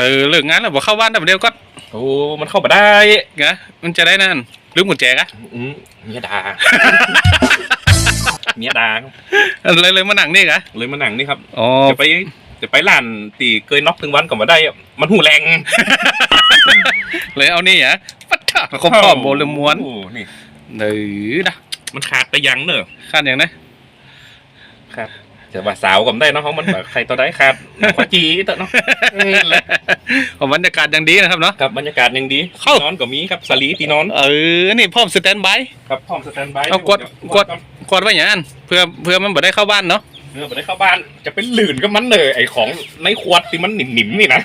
เออเลิกงานแล้วบอกเข้าบ้านแต่เดียวก็โอ้มันเข้ามาได้กะมันจะได้นั่นลืมกุญแจกะอืมเมียด่าเมียด่าครับเลยเลยมาหนังนี่กะเลยมาหนังนี่ครับอ๋อจะไปจะไปร้านตีเคยน็อกถึงวันก่อนมาได้อะมันหูแรง เลยเอานี่อะปัดถ่าเขาพร้อมโบเลยม้วนโอ้นี่เดือดะมันขาดไปยังเนอะขั้นอย่างนะ จะว่าสาวก็ไม่ได้เนาะเพราะมันแบบใครตัวได้ขาดขวาจีเตอะเนาะเออแหละผมบรรยากาศอย่างดีนะครับเนาะ ครับบรรยากาศยังดีเข้านอนก็มีครับสลีตีนอน เออ นี่พร้อมสแตนบาย ครับพร้อมสแตนบายเอากดกดกดไว้อย่างนั้นเพื่อเพื่อมันบ่ได้เข้าบ้านเนาะเมื่อไปได้เข้าบ้านจะเป็นหลื่นก็มันเลยไอของในขวดที่มันหนิมๆนี่นะ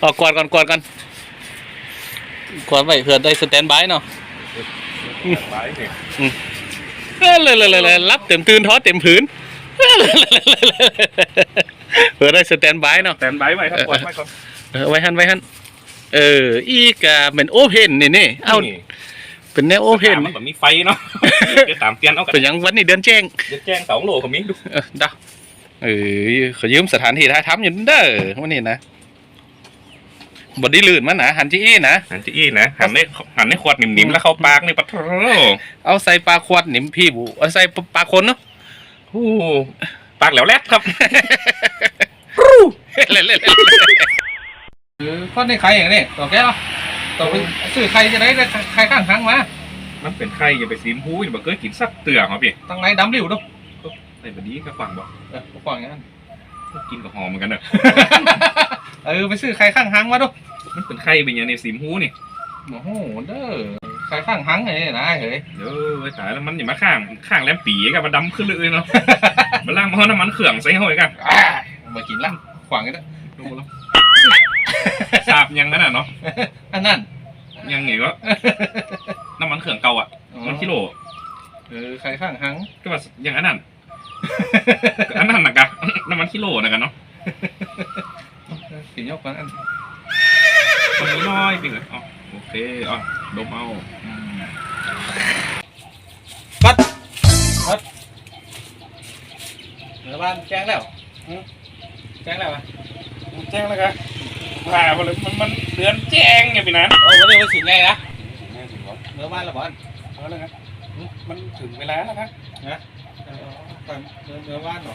เอากดก่อนกดก่อนกดไว้เพื่อได้สแตนบายเนาะไป เนี่ยเออเลยเลยเลยเลยรับเต็มตื่นท้อเต็มผืนเออเลยเลยเลยเลยเพื่อได้สแตนบายเนาะสแตนบายไว้ครับกดไว้ก่อนเออไว้หันไว้หันเออ อีกอะเป็นโอเพนนี่นี่เอานี่เป็นแนวโอเพนมันแบบมีไฟเนาะเดี๋ยวตามเตียนเอากันเป็นอย่างวันนี้เดือนแจ้งเดี๋ยวแจ้งสองโลเขามีดูเออดาเออขอยืมสถานที่ถ่ายทำอยู่เด้อวันนี้นะ บไดีลื่นมันนะหันจีอี้นะหันจีอี้นะหันในหันในขวดหนิมๆแล้วเข้าปากนี่ปะโถเอาใส่ปลาขวดหนิมพี่บุเอาใส่ปลาคนเนาะโอ้ปากแหลวแลบครับเล่นเล่นเล่นเออข้อในใครอย่างนี้ต่อแก้วต่อไปซื้อใครจะได้ใครข้างทางมามันเป็นไข่อย่าไปซีมหูอย่าไปเคยกินสักเตือครับพี่ตั้งไหนดำริ้วดูในแบบนี้ก็ฟังบอกเออฟังอย่างนั้นกินกับหอมเหมือนกันเนอะเออไปซื้อใครข้างทางมาดูมันเป็นไข่เป็นอย่างในซีมหูนี่โอ้โหเด้อใครข้างทางไงนะเฮ้ยเดี๋ยวไปถ่ายแล้วมันอย่ามาข้างข้างแหลมปีกับมันดำขึ้นเลยเนาะ มันล่างมาเอาน้ำมันเขื่องใส่เข้าไปกันอ่ามากินละขวางกันนะดูแล้วสาบยังนั่นน่ะเนาะอันนั้นยังไงก็น้ำมันเขื่องเก่าอะมันกิโลเออใครข้างทางก็ว่าอย่างนั้นนั่นก็อันนั้นนะกะน้ำมันกิโลนะกันเนาะสี ยกกันอันตรงนี้น้อยไปเลยอ๋อโอเคอ๋อดมเอาอืมปัดปัดเหนือบ้านแจ้งแล้วอืมแจ้งแล้วอะแจ้งแล้วกันว่าไปเลยมันมันเดือนแจ้งไงพี่นันโอ้วันนี้วันสิงห์ไงนะเหนือบ้านละบอลเอาเลยครับมันถึงเวลาแล้วครับเออเหนือเหนือบ้านเหรอ